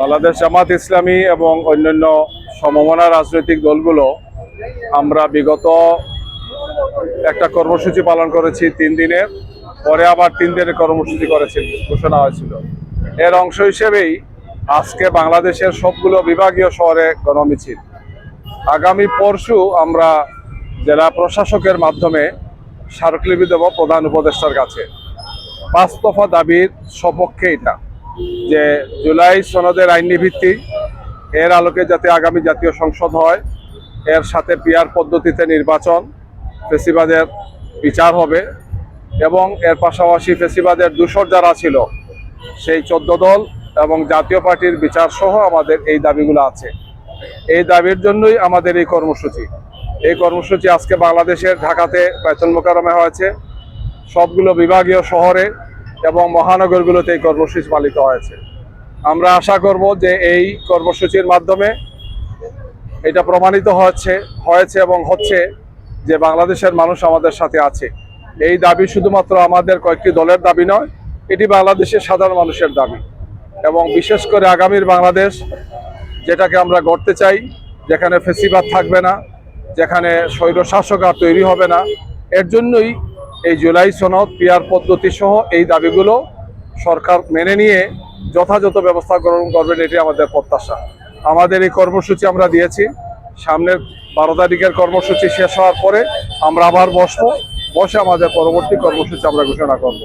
বাংলাদেশ জামাত ইসলামী এবং অন্যান্য সমমনা রাজনৈতিক দলগুলো আমরা বিগত একটা কর্মসূচি পালন করেছি তিন দিনের, পরে আবার তিন দিনের কর্মসূচি করেছিল ঘোষণা হয়েছিল। এর অংশ হিসেবেই আজকে বাংলাদেশের সবগুলো বিভাগীয় শহরে গণমিছিল। আগামী পরশু আমরা জেলা প্রশাসকের মাধ্যমে স্মারকলিপি দেব প্রধান উপদেষ্টার কাছে। পাঁচ দফা দাবির সপক্ষে এটা। যে জুলাই সনদের আইনি ভিত্তি, এর আলোকে যাতে আগামী জাতীয় সংসদ হয়, এর সাথে পিয়ার পদ্ধতিতে নির্বাচন, ফেসিবাদের বিচার হবে এবং এর পাশাপাশি ফেসিবাদের দূষর যারা ছিল, সেই চোদ্দ দল এবং জাতীয় পার্টির বিচার সহ আমাদের এই দাবিগুলো আছে। এই দাবির জন্যই আমাদের এই কর্মসূচি। এই কর্মসূচি আজকে বাংলাদেশের ঢাকাতে বাইতুল মোকারমে হয়েছে। সবগুলো বিভাগীয় শহরে এবং মহানগরগুলোতে এই কর্মসূচি পালিত হয়েছে। আমরা আশা করব যে এই কর্মসূচির মাধ্যমে এটা প্রমাণিত হচ্ছে, হয়েছে এবং হচ্ছে যে বাংলাদেশের মানুষ আমাদের সাথে আছে। এই দাবি শুধুমাত্র আমাদের কয়েকটি দলের দাবি নয়, এটি বাংলাদেশের সাধারণ মানুষের দাবি। এবং বিশেষ করে আগামীর বাংলাদেশ, যেটাকে আমরা গড়তে চাই, যেখানে ফেসিবাদ থাকবে না, যেখানে স্বৈরশাসক আর তৈরি হবে না, এর জন্যই এই জুলাই সনদ, পিয়ার পদ্ধতি সহ এই দাবিগুলো সরকার মেনে নিয়ে যথাযথ ব্যবস্থা গ্রহণ করবেন, এটি আমাদের প্রত্যাশা। আমাদের এই কর্মসূচি আমরা দিয়েছি। সামনের বারো তারিখের কর্মসূচি শেষ হওয়ার পরে আমরা আবার বসবো। বসে আমাদের পরবর্তী কর্মসূচি আমরা ঘোষণা করব।